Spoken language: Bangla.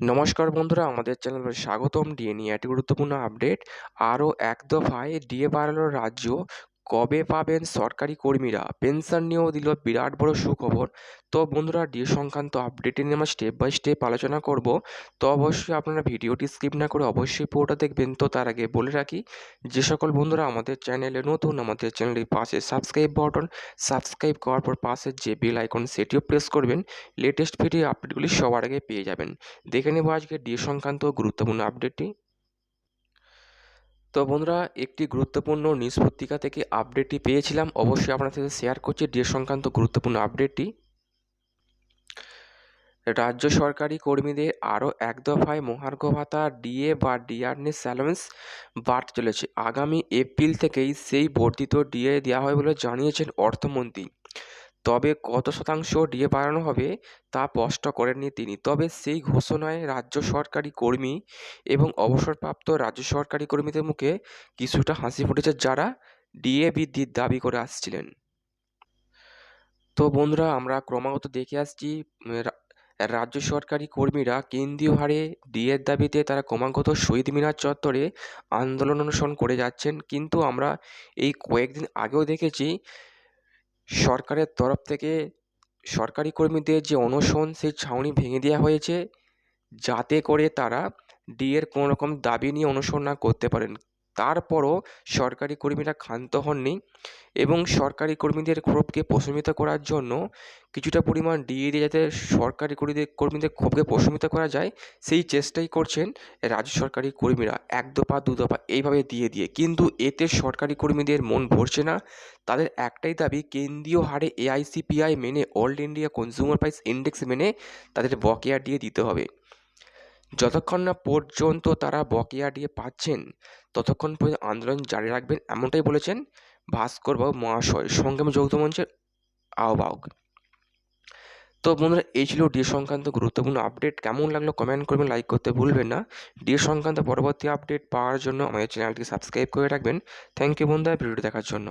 নমস্কার বন্ধুরা, আমাদের চ্যানেলে স্বাগতম। ডিএ নিয়ে একটি গুরুত্বপূর্ণ আপডেট আরও এক দফায় ডিএ বাড়ালো রাজ্য। কবে পাবেন সরকারি কর্মীরা? পেনশন নিয়েও দিল বিরাট বড় সুখবর। তো বন্ধুরা ডিএ সংক্রান্ত আপডেটে নিয়ে আমরা স্টেপ বাই স্টেপ আলোচনা করব। তো অবশ্যই আপনারা ভিডিওটি স্কিপ না করে অবশ্যই পুরোটা দেখবেন। তো তার আগে বলে রাখি, যে সকল বন্ধুরা আমাদের চ্যানেলে নতুন, আমাদের চ্যানেলের পাশে সাবস্ক্রাইব বাটন সাবস্ক্রাইব করার পর পাশে যে বেল আইকন সেটিও প্রেস করবেন। লেটেস্ট ভিডিও আপডেটগুলি সবার আগে পেয়ে যাবেন। দেখে নেব আজকে ডিএ সংক্রান্ত গুরুত্বপূর্ণ আপডেটটি তো বন্ধুরা, একটি গুরুত্বপূর্ণ নিউজ পত্রিকা থেকে আপডেটটি পেয়েছিলাম। অবশ্যই আপনার সাথে শেয়ার করছি। ডিএ সংক্রান্ত গুরুত্বপূর্ণ আপডেটটি রাজ্য সরকারি কর্মীদের আরও এক দফায় মহার্ঘ ভাতা ডিএ বা ডিআরএস স্যালেন্স বাড়তে চলেছে। আগামী এপ্রিল থেকেই সেই বর্ধিত ডিএ দেওয়া হবে বলে জানিয়েছেন অর্থমন্ত্রী। তবে কত শতাংশ ডিএ বাড়ানো হবে তা স্পষ্ট করেননি তিনি। তবে সেই ঘোষণায় রাজ্য সরকারি কর্মী এবং অবসরপ্রাপ্ত রাজ্য সরকারি কর্মীদের মুখে কিছুটা হাসি ফুটেছে যারা ডিএ বৃদ্ধির দাবি করে আসছিলেন। তো বন্ধুরা, আমরা ক্রমাগত দেখে আসছি রাজ্য সরকারি কর্মীরা কেন্দ্রীয় হারে ডিএর দাবিতে তারা ক্রমাগত শহীদ মিনার চত্বরে আন্দোলন অনুসরণ করে যাচ্ছেন। কিন্তু আমরা এই কয়েকদিন আগেও দেখেছি সরকারের তরফ থেকে সরকারি কর্মীদের যে অনশন, সেই ছাউনি ভেঙে দেওয়া হয়েছে। যাতে করে তারা ডিএর কোনো রকম দাবি নিয়ে অনশন না করতে পারেন। তারপরও সরকারি কর্মীরা ক্ষান্ত হননি এবং সরকারি কর্মীদের ক্ষোভকে প্রশমিত করার জন্য কিছুটা পরিমাণ ডিএ দিয়ে যাতে সরকারি কর্মীদের কর্মীদের ক্ষোভকে প্রশমিত করা যায়, সেই চেষ্টাই করছেন রাজ্য সরকারি কর্মীরা। এক দফা, দু দফা এইভাবে দিয়ে দিয়ে। কিন্তু এতে সরকারি কর্মীদের মন ভরছে না। তাদের একটাই দাবি, কেন্দ্রীয় হারে এআইসিপিআই মেনে all India consumer price index মেনে তাদের বকেয়া দিয়ে দিতে হবে। যতক্ষণ না পর্যন্ত তারা বকেয়া দিয়ে পাচ্ছেন, ততক্ষণ পর্যন্ত আন্দোলন জারি রাখবেন এমনটাই বলেছেন ভাস্করবাবু মহাশয়। সংগ্রাম যৌথ মঞ্চের আহ্বায়ক। তো বন্ধুরা, এই ছিল ডিএ সংক্রান্ত গুরুত্বপূর্ণ আপডেট। কেমন লাগল কমেন্ট করবেন লাইক করতে ভুলবেন না। ডিএ সংক্রান্ত পরবর্তী আপডেট পাওয়ার জন্য আমাদের চ্যানেলটি সাবস্ক্রাইব করে রাখবেন। থ্যাংক ইউ বন্ধুরা, ভিডিওটি দেখার জন্য।